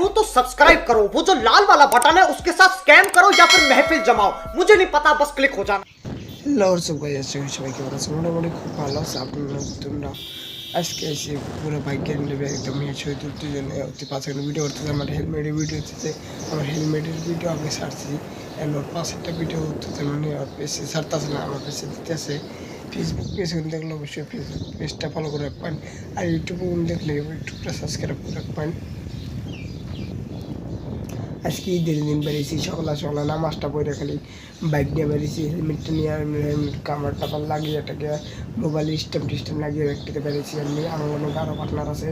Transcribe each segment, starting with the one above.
हो तो सब्सक्राइब करो वो जो लाल वाला बटन है उसके साथ स्कैम करो या फिर महफिल जमाओ मुझे नहीं पता बस क्लिक हो जाना হ্যালো সব গাইজ আজকে সবাই কেমন আছে মোটামুটি খুব ভালো আছে আপনারা তোমরা আজকে এসে পুরো বাইকের নেবে একদম ইয়ে ছবি তুলতে জন্য অতি পাঁচ মিনিট ভিডিও করতেছে আমার হেলমেটের ভিডিও হচ্ছে আমার হেলমেটের ভিডিও আমি ছাড়ছি এন্ড ওর পাঁচটা ভিডিও উঠতেছে মানে ওর পেজে ছাড়তেছে না আমার পেজে দিতেছে ফেসবুক পেজ দেখলে অবশ্যই ফেসবুক পেজটা ফলো করে রাখবেন আর ইউটিউবে দেখলে ইউটিউবটা সাবস্ক্রাইব করে রাখবেন আজকে ঈদের দিন বেরিয়েছি, সকালে সকালে নামাজটা পড়ে খালি বাইক নিয়ে বেরিয়েছি, হেলমেটটা নিয়ে, হেলমেট কামার টাপার লাগিয়ে এটাকে মোবাইল স্ট্যাম্প টিস্ট্যাম্প লাগিয়ে রাখতে পেরেছি আমি। আমার অনেক আরও পার্টনার আছে,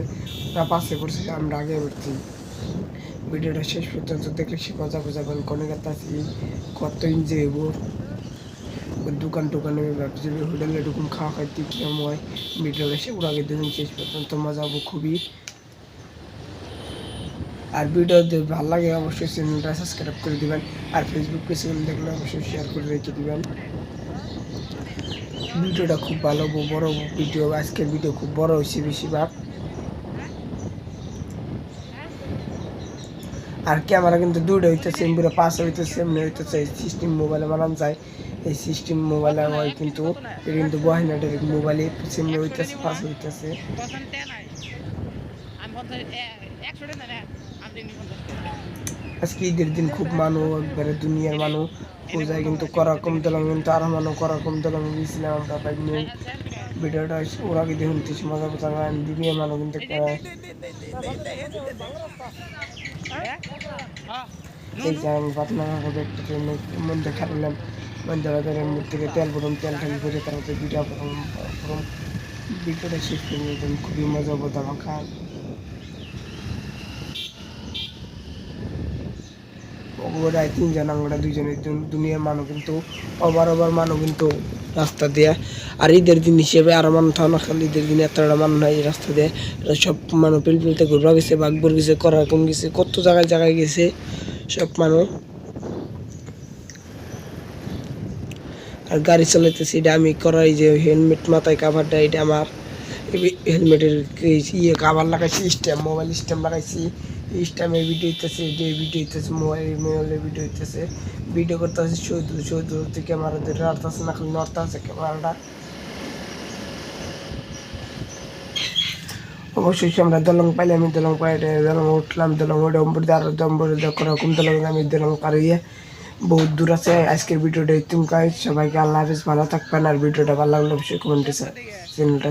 ওরা পাশে পড়ছে আমরা আগে উঠছি। ভিডিওটা শেষ পর্যন্ত দেখলে সে কথা বোঝাবেন, কোনে কাছে কত হইব। ওই দোকান টোকানে ভাবছি হোটেলে ঢুকুন, খাওয়া খাইতে কিরম হয় ভিডিওটা সে ওরা আগে দেখুন, শেষ পর্যন্ত মজা হব খুবই। আর ভিডিও যদি ভালো লাগে, অবশ্যই চ্যানেলটা সাবস্ক্রাইব করে দিবেন। আর ফেসবুক পেজে দেখলে অবশ্যই শেয়ার করে রেখে দিবেন। ভিডিওটা খুব ভালো বড় ভিডিও, আজকের ভিডিও খুব বড় হয়েছে বেশিরভাগ। আর ক্যামেরা কিন্তু দুটো হইতেছে পুরো পাঁচ হইতেছে, এমনি হইতেছে। সিস্টেম মোবাইলে বানানো যায়, এই সিস্টেম মোবাইলে হয় কিন্তু কিন্তু বহিনাটের মোবাইলে সেমনি হইতেছে পাঁচ হইতেছে। পঞ্চাশ টাকা নাই আমি পঞ্চাশ একশো টাকা না আমি দিন পঞ্চাশ টাকা। আজকে ঈদের দিন খুব মানুষ একবারে দুনিয়ার মানুষ। পূজায় কিন্তু করা কম দিলাম কিন্তু আরও মানুষ করা কম দিলাম গেছিলাম আমরা বাইক নিয়ে ভিডিওটা ওরা কি দেখুন মজা গান দুনিয়ার মানুষ কিন্তু এই যে আমি পাতলা হবে একটা ট্রেনের মধ্যে খাটালাম মধ্যে বাজারের মধ্যে থেকে তেল ভরুন তেল ঠাল করে তারপরে ভিডিও ভরুন ভরুন ভিডিওটা শেষ করে খুবই মজা হব আমার ওরা তিনজন আমরা দুনিয়ার মানুষ কিন্তু মানুষ কিন্তু রাস্তা দিয়ে। আর ঈদের দিন হিসেবে আরও মানুষ খালি ঈদের দিনে এতটা মানুষ এই রাস্তা দিয়ে। সব মানুষ ঘুরবা গেছে, বাঘবর গেছে করাকুম গেছে, কত জায়গায় জায়গায় গেছে, সব মানুষ। আর গাড়ি চালাইতেছি, এটা আমি করাই যে হেলমেট মাথায় কাভারটা এটা আমার। হেলমেটের ইয়ে কাভার লাগাইছি স্ট্যাম্প মোবাইল স্ট্যাম্প লাগাইছি স্ট্যাম্পের ভিডিও হইতেছে যে ভিডিও হইতেছে মোবাইল মোবাইলের ভিডিও হইতেছে। ভিডিও করতে চৌদ্দ চৌদ্দ থেকে ক্যামেরা ধরে আসতেছে না খালি নড়তে আছে ক্যামেরাটা অবশ্যই আমরা দলং পাইলে আমি দলং পাই দলং উঠলাম, দলং উঠে অম্বর আর দম্বর রকম দলং, আমি দলং পারিয়ে বহুত দূর আছে। আজকের ভিডিওটা তুমি সবাইকে আল্লাহ হাফিজ, ভালো থাকবেন। আর ভিডিওটা ভালো লাগলে অবশ্যই কমেন্টে চ্যানেলটা